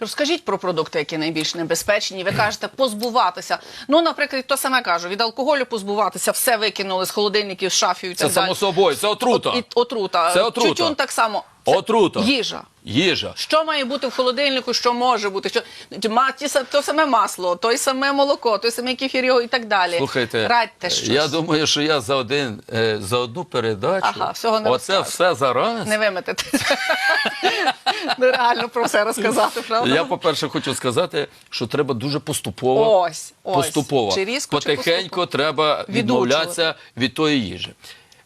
Розкажіть про продукти, які найбільш небезпечні. Ви кажете, позбуватися. Ну, наприклад, то саме кажу, від алкоголю позбуватися, все викинули з холодильників, з шафів і Це так далі. само собою, це отрута. От, і, отрута. Це отрута. Тютюн так само. Це Отрута. Їжа. Їжа. Що має бути в холодильнику, що може бути? Що ма- ті са- то саме масло, той саме молоко, той самий кефір і так далі. Слухайте, радьте щось. я думаю, що я за один е, за одну передачу Ага, всього не оце все зараз. не виметите. ну реально про все розказати, правда? Я, по-перше, хочу сказати, що треба дуже поступово. Ось, ось. поступово. Чи різко, чи Потихеньку поступово? треба відмовлятися від тої їжі.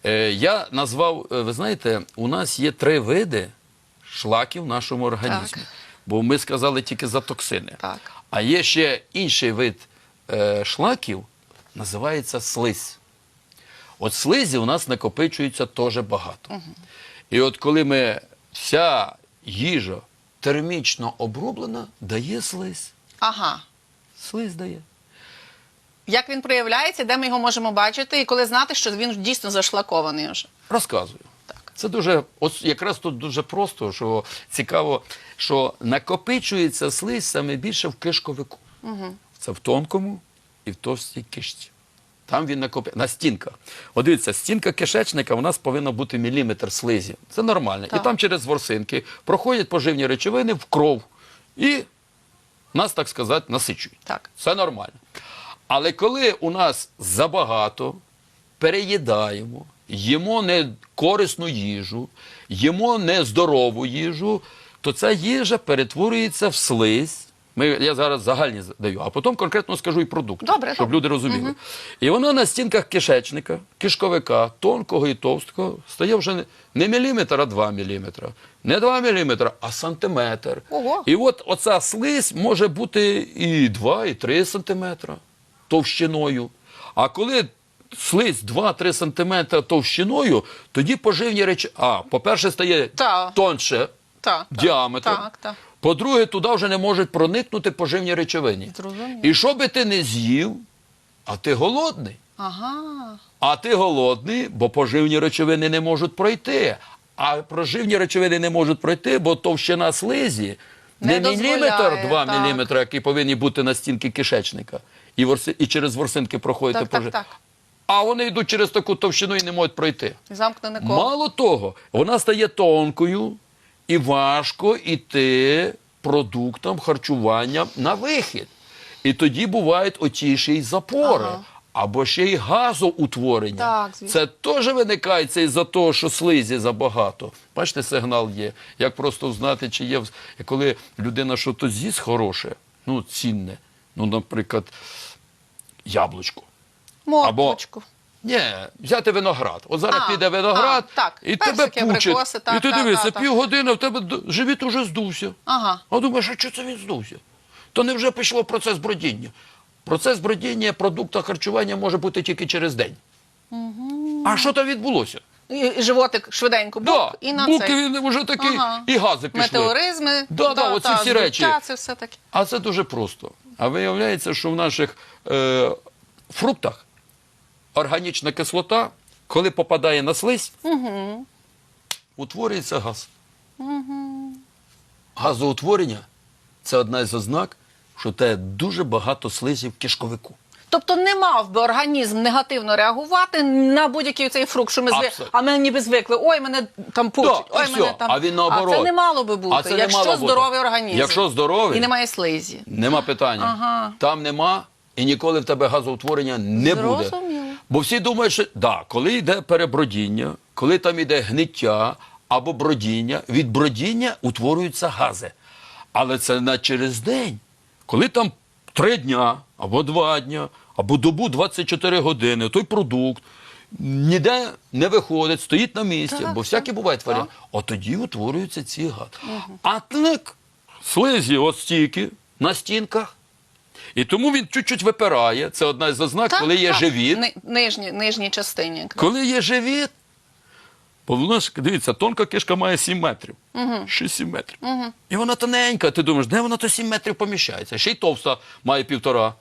Е, я назвав, е, ви знаєте, у нас є три види шлаків в нашому організмі. Так. Бо ми сказали тільки за токсини. Так. А є ще інший вид е, шлаків, називається слизь. От слизі у нас накопичується теж багато. І от коли ми вся їжа термічно оброблена, дає слизь. Ага. Слизь дає. Як він проявляється, де ми його можемо бачити, і коли знати, що він дійсно зашлакований вже. Розказую. Так. Це дуже, от якраз тут дуже просто, що цікаво, що накопичується слизь саме більше в кишковику. Угу. Це в тонкому і в товстій кишці. Там він накопив на стінках. От дивіться, стінка кишечника у нас повинна бути міліметр слизі. Це нормально. Так. І там через ворсинки проходять поживні речовини в кров. І нас, так сказати, насичують. Так. Це нормально. Але коли у нас забагато, переїдаємо, їмо не корисну їжу, їмо нездорову їжу, то ця їжа перетворюється в слизь. Ми, я зараз загальні даю, а потім конкретно скажу і продукти, Добре, щоб добре. люди розуміли. І вона на стінках кишечника, кишковика, тонкого і товстого, стає вже не- міліметр, а 2 міліметра. Не 2 міліметра, а сантиметр. Ого. І от оця слизь може бути і 2, і 3 сантиметра товщиною. А коли слизь 2-3 сантиметра товщиною, тоді поживні речі. А, по-перше, стає Та. тонше Так, так, діаметром. так, так. По-друге, туди вже не можуть проникнути поживні речовини. Зрозуміло. І що би ти не з'їв, а ти голодний. Ага. А ти голодний, бо поживні речовини не можуть пройти. А поживні речовини не можуть пройти, бо товщина слизі Не не, міліметр, 2 так. міліметри, які повинні бути на стінки кишечника. І, ворси, і через ворсинки проходити Так, так, так. А вони йдуть через таку товщину і не можуть пройти. Замкнене коло. Мало того, вона стає тонкою і важко йти продуктам харчування на вихід. І тоді бувають оті ще й запори. Ага. Або ще й газоутворення. Так, звісно. Це теж виникає це із-за того, що слизі забагато. Бачите, сигнал є. Як просто знати, чи є. Коли людина щось з'їсть хороше, ну, цінне, ну, наприклад, яблучко. Морквочку. Ні, взяти виноград. От зараз А, піде виноград, а, так. і Персики, тебе пучить. абрикоси, так, і ти так, дивишся, так, так. півгодини в тебе д- живіт уже здувся. Ага. А думаєш, а чого це він здувся? То не вже пішло процес бродіння. Процес бродіння продукту харчування може бути тільки через день. А що там відбулося? І, і животик швиденько бук, Да, і на буки цей. він вже такий, Ага. і гази пішли. Метеоризми. Да, да, оці всі речі. Це все таке. А це дуже просто. А виявляється, що в наших е, фруктах органічна кислота, коли попадає на слизь, утворюється газ. Газоутворення це одна із ознак, що те дуже багато слизів в кишковику. Тобто не мав би організм негативно реагувати на будь-який цей фрукт, що ми звик... А ми ніби звикли. Ой, мене там пучить, Да, ой, все. мене там. А він наоборот. А це не мало би бути, А це якщо мало бути. здоровий організм. Якщо здоровий. І немає слизі. Нема питання. Ага. Там нема і ніколи в тебе газоутворення не буде. Бо всі думають, що да, коли йде перебродіння, коли там йде гниття або бродіння, від бродіння утворюються гази. Але це не через день. Коли там три дня, або два дня, або добу 24 години, той продукт ніде не виходить, стоїть на місці, Так, бо всякі бувають варіанти. От тоді утворюються ці гази. А так, слизі от стільки на стінках. І тому він чуть-чуть випирає. Це одна із ознак, Так, коли є так. живіт. Ни- Нижні, нижній частині. Коли є живіт, бо воно ж, дивіться, тонка кишка має 7 метрів. 6-7 метрів. І вона тоненька. Ти думаєш, де вона то 7 метрів поміщається? Ще й товста має півтора.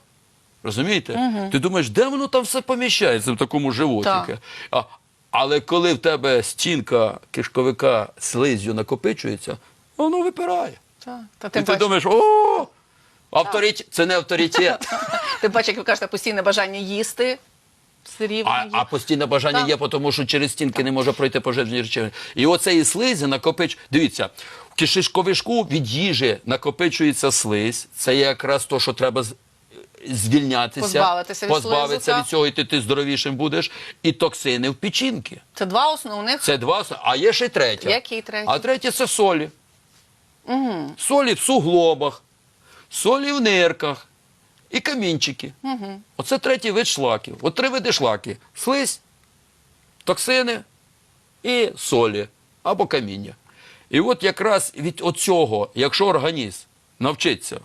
Розумієте? Ти думаєш, де воно там все поміщається в такому животику? А, але коли в тебе стінка кишковика слизю накопичується, воно випирає. Так. Та І ти паче, думаєш, о, авторитет, це не авторитет. тим паче, як ви кажете, постійне бажання їсти. Все рівно А, а постійне бажання Так. є, тому що через стінки не може пройти пожежні речовини. І оцеї слизі накопич. Дивіться, в кишковишку від їжі накопичується слизь. Це якраз то, що треба звільнятися, Позбавитися від позбавитися слизу, від цього, і ти, ти здоровішим будеш. І токсини в печінки. Це два основних. Це два. с- А є ще третя. Який третій? А третє це солі. Солі в суглобах, солі в нирках і камінчики. Оце третій вид шлаків. От три види шлаки: слизь, токсини і солі або каміння. І от якраз від оцього, якщо організм навчиться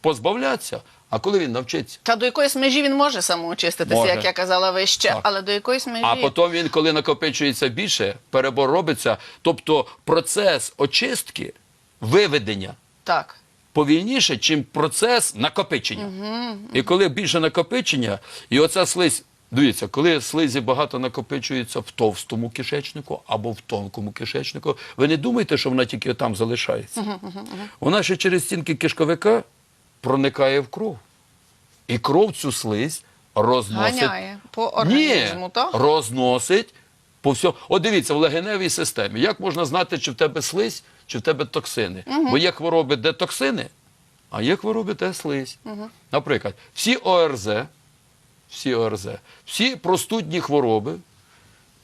позбавлятися, а коли він навчиться? Та до якоїсь межі він може самоочиститися, Може. як я казала вище, Так. але до якоїсь межі. А потім він, коли накопичується більше, перебор робиться. Тобто процес очистки, виведення Так. Повільніше, чим процес накопичення. І коли більше накопичення, і оця слизь, дивіться, коли слизі багато накопичується в товстому кишечнику або в тонкому кишечнику, ви не думаєте, що вона тільки там залишається. Вона ще через стінки кишковика проникає в кров. І кров цю слизь розносить. Ганяє по організму, Ні, так? розносить по всьому. От дивіться, в легеневій системі. Як можна знати, чи в тебе слизь, чи в тебе токсини? Бо є хвороби, де токсини, а є хвороби, де слизь. Наприклад, всі ОРЗ, всі ОРЗ, всі простудні хвороби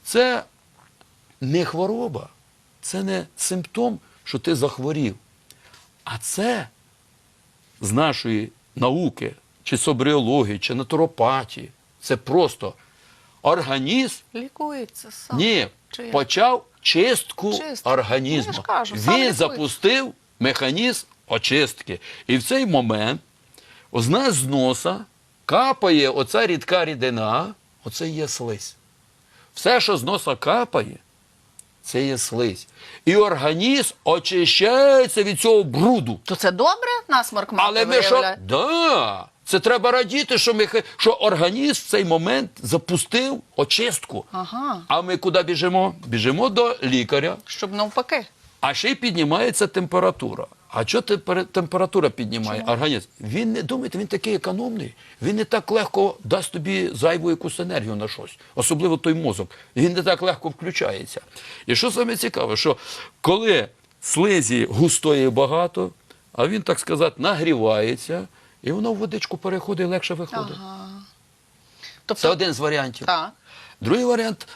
це не хвороба, це не симптом, що ти захворів. А це з нашої науки, чи собріології, чи натуропатії. Це просто організм Лікується сам. ні, Чи почав чистку Чистку. організму. Ну, кажу, Він запустив механізм очистки. І в цей момент з нас з носа капає оця рідка рідина, оце є слизь. Все, що з носа капає, це є слизь. І організм очищається від цього бруду. То це добре насморк мати Але ми що? виявляє? Да. Це треба радіти, що, ми, що організм в цей момент запустив очистку. Ага. А ми куди біжимо? Біжимо до лікаря, Щоб навпаки. а ще й піднімається температура. А що тепер- температура піднімає організм? Він не думайте, він такий економний. Він не так легко дасть тобі зайву якусь енергію на щось, особливо той мозок. Він не так легко включається. І що саме цікаве, що коли слизі густої багато, а він, так сказати, нагрівається, і воно в водичку переходить легше виходить. Тобто, Це один з варіантів. так. Другий варіант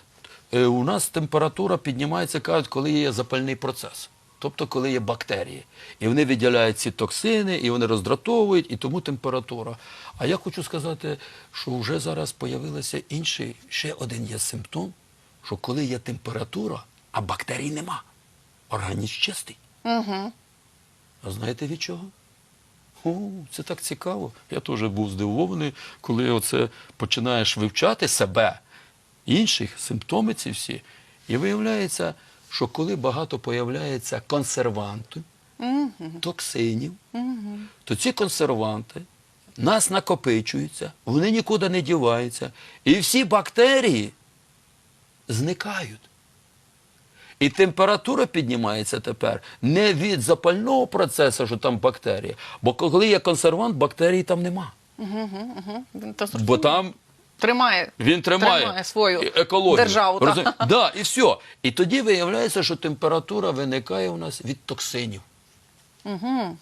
е, у нас температура піднімається, кажуть, коли є запальний процес. Тобто, коли є бактерії. І вони виділяють ці токсини, і вони роздратовують, і тому температура. А я хочу сказати, що вже зараз з'явився інший, ще один є симптом, що коли є температура, а бактерій нема, організм чистий. Угу. А знаєте від чого? О, це так цікаво. Я теж був здивований, коли оце починаєш вивчати себе, інших, симптоми ці всі. І виявляється, що коли багато появляється консервантів, токсинів, то ці консерванти нас накопичуються, вони нікуди не діваються. І всі бактерії зникають. І температура піднімається тепер не від запального процесу, що там бактерії, бо коли є консервант, бактерій там нема. Він то Бо там тримає, він тримає, тримає свою екологію. державу. так. Да, і все. І тоді виявляється, що температура виникає у нас від токсинів.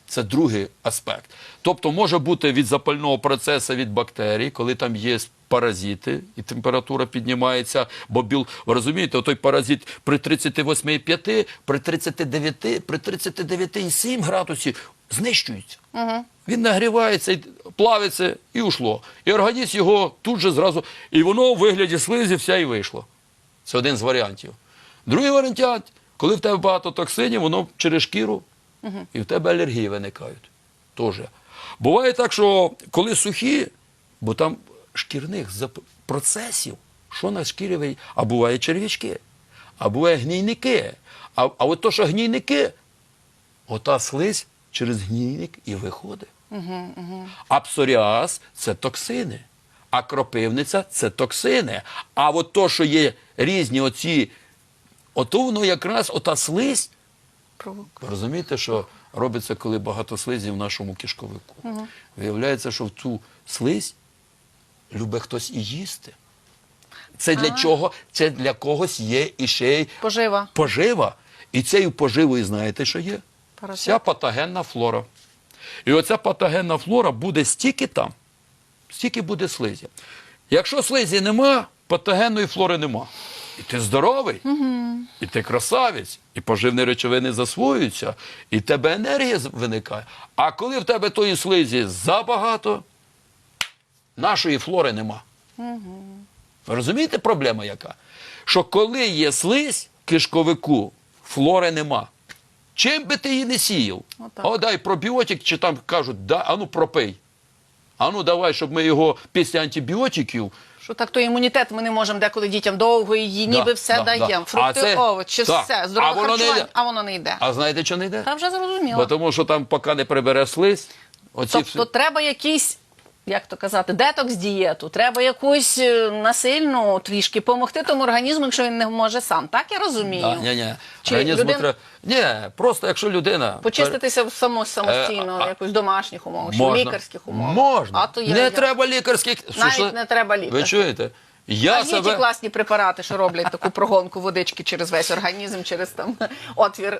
Це другий аспект. Тобто може бути від запального процесу від бактерій, коли там є паразити, і температура піднімається, бо біл, ви розумієте, той паразит при 38,5, при 39, при 39,7 градусів знищується. Він нагрівається, плавиться і ушло. І організм його тут же зразу, і воно у вигляді слизі вся і вийшло. Це один з варіантів. Другий варіант, коли в тебе багато токсинів, воно через шкіру, і в тебе алергії виникають. Тоже. Буває так, що коли сухі, бо там шкірних процесів, що на шкірі, ви- а буває черв'ячки, а буває гнійники. А, а от то, що гнійники, ота слизь через гнійник і виходить. А псоріаз – це токсини. А кропивниця це токсини. А от то, що є різні оці, ото воно якраз ота слизь, Провок. ви розумієте, що робиться, коли багато слизі в нашому кишковику. Виявляється, що в цю слизь любить хтось і їсти. Це для чого? Це для когось є і ще й Пожива. пожива. І цією поживою знаєте, що є? Паразит. Вся патогенна флора. І оця патогенна флора буде стільки там, стільки буде слизі. Якщо слизі нема, патогенної флори нема. І ти здоровий, і ти красавець, і поживні речовини засвоюються, і в тебе енергія виникає. А коли в тебе тої слизі забагато, нашої флори нема. Ви розумієте, проблема яка? Що коли є слизь в кишковику, флори нема. Чим би ти її не сіяв? Отак. О, дай пробіотик, чи там кажуть, да, ану пропий. Ану давай, щоб ми його після антибіотиків. Що так то імунітет ми не можемо деколи дітям довго її, ніби Да, все да, даємо. да. Фрукти, це- овочі, так. все, здорове харчування, а воно не йде. А знаєте, що не йде? Та вже зрозуміло. Бо тому що там, поки не прибере слизь, оці Тобто треба якийсь, як то казати, детокс дієту, треба якусь е, насильну трішки допомогти тому організму, якщо він не може сам. Так я розумію. Да, ні, ні. Чи Організму людина- треба... Ні, просто якщо людина... Почиститися само, самостійно, Е, а- якось в домашніх умовах, чи в лікарських умовах. Можна. А то я, не я- треба лікарських... Навіть Що- не треба Ви лікарських. чуєте? Я А є себе... ті класні препарати, що роблять таку прогонку водички через весь організм, через там отвір.